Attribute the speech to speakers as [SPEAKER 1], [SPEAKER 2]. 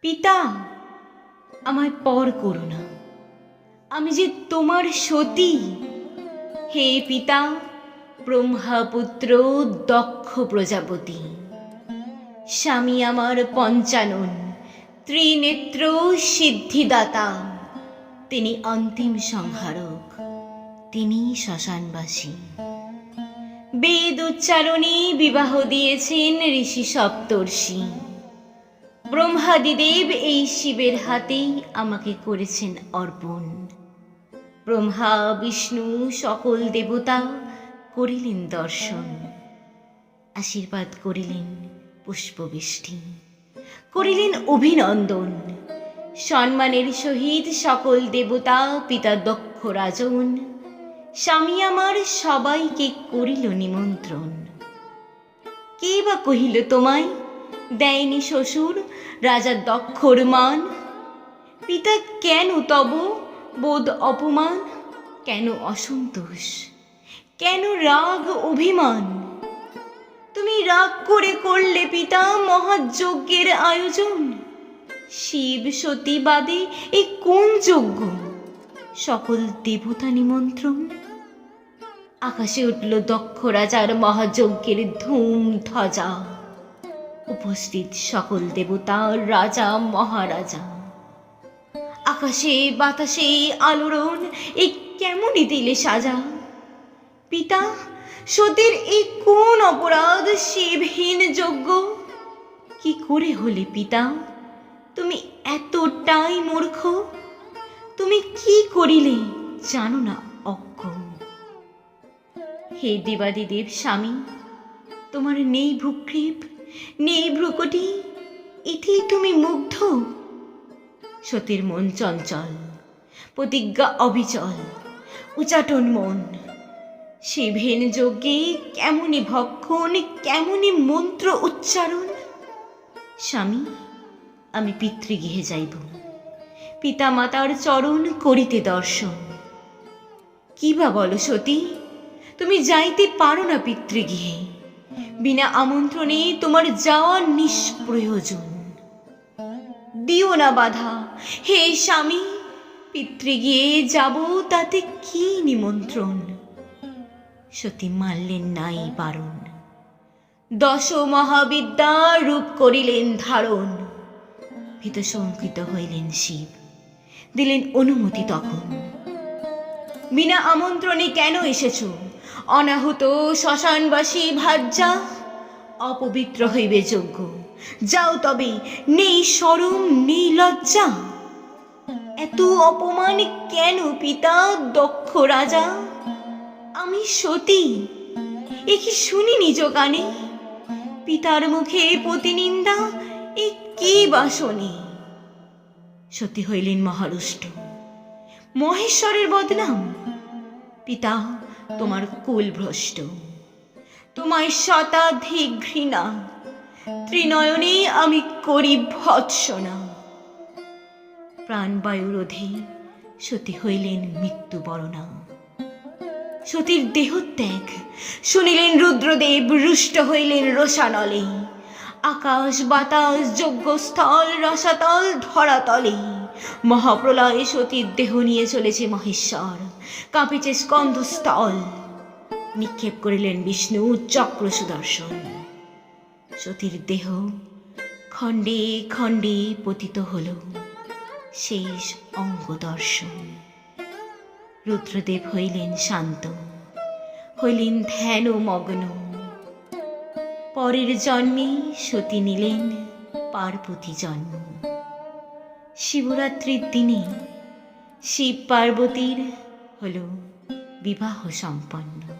[SPEAKER 1] পিতা আমায় পর করো না। আমি যে তোমার সতী। হে পিতা, ব্রহ্মাপুত্র, দক্ষ প্রজাপতি। স্বামী আমার পঞ্চানন, ত্রিনেত্র সিদ্ধিদাতা। তিনি অন্তিম সংহারক, তিনি শ্মশানবাসী। বেদ উচ্চারণে বিবাহ দিয়েছেন ঋষি সপ্তর্ষি। ব্রহ্মাদিদেব এই শিবের হাতেই আমাকে করেছেন অর্পণ। ব্রহ্মা, বিষ্ণু সকল দেবতা করিলেন দর্শন, আশীর্বাদ করিলেন পুষ্পবৃষ্টি, করিলেন অভিনন্দন। সম্মানের সহিত সকল দেবতা, পিতা দক্ষ রাজন, স্বামী আমার সবাইকে করিল নিমন্ত্রণ। কে বা কহিল তোমায়? দেয়নি শ্বশুর রাজা দক্ষর মান পিতা কেন তব বোধ অপমান? কেন অসন্তোষ? কেন রাগ অভিমান? তুমি রাগ করে করলে পিতা মহাযজ্ঞের আয়োজন। শিব সতী বাদে এ কোন যজ্ঞ? সকল দেবতা নিমন্ত্রণ। আকাশে উঠল দক্ষ রাজার মহাযজ্ঞের ধুম ধ্বজা। উপস্থিত সকল দেবতা, রাজা, মহারাজা। আকাশে, বাতাসে আলোড়ন এই কেমনই দিলে সাজা? পিতা, সতীর এই কোন অপরাধ শিবহীন যোগ্য কি করে হলে পিতা? তুমি এতটাই মূর্খ। তুমি কি করিলে জানো না, অজ্ঞ? হে দেবাদিদেব স্বামী, তোমার নেই ভূক্ষেপ নেই ভ্রুকটি, এতেই তুমি মুগ্ধ। সতীর মন চঞ্চল, প্রতিজ্ঞা অবিচল, উচাটন মন। শিভেন যজ্ঞে কেমনই ভক্ষণ কেমনই মন্ত্র উচ্চারণ? স্বামী, আমি পিতৃগৃহে যাইব। পিতা মাতার চরণ করিতে দর্শন। কি বা বলো সতী, তুমি যাইতে পারো না পিতৃগৃহে। বিনা আমন্ত্রণে তোমার যাওয়া নিষ্প্রয়োজন। দিও না বাধা। হে স্বামী, পিতৃ গিয়ে যাব, তাতে কি নিমন্ত্রণ? সতী মানলেন নাই বারণ। দশ মহাবিদ্যা রূপ করিলেন ধারণ। ভীত শঙ্কিত হইলেন শিব। দিলেন অনুমতি তখন। বিনা আমন্ত্রণে কেন এসেছ? অনাহুত শ্মশানবাসী ভাজ্যা, অপবিত্র হইবে যোগ্য যাও তবে, নেই সরম, নেই লজ্জা। এত অপমান কেন, পিতা, দক্ষ রাজা? আমি সতী, এ কি শুনি নিজ কানে? পিতার মুখে প্রতিনিন্দা, এ কি বাসনে সতী হইলেন মহারুষ্ট। মহেশ্বরের বদনাম। পিতা তোমার কুল ভ্রষ্ট তোমায় শতাধিক ঘৃণা ত্রিনয়নে আমি করি ভৎসনা। প্রাণবায়ু রোধে সতী হইলেন মৃত্যুবরণা। সতীর দেহত্যাগ শুনিলেন রুদ্রদেব, রুষ্ট হইলেন রোষানলে। আকাশ বাতাস, যজ্ঞস্থল, রসাতল, ধরাতলে। মহাপ্রলয়ে সতীর দেহ নিয়ে চলেছে মহেশ্বর। কাঁপিছে স্কন্ধস্থল নিক্ষেপ করিলেন বিষ্ণু চক্র সুদর্শন। সতীর দেহ খণ্ডে খণ্ডে পতিত হল। শেষ অঙ্গ দর্শন। রুদ্রদেব হইলেন শান্ত। হইলেন ধ্যান মগ্ন। পরের জন্মে সতী নিলেন পার্বতী জন্ম। শিবরাত্রির দিনে শিব পার্বতীর হল বিবাহ সম্পন্ন।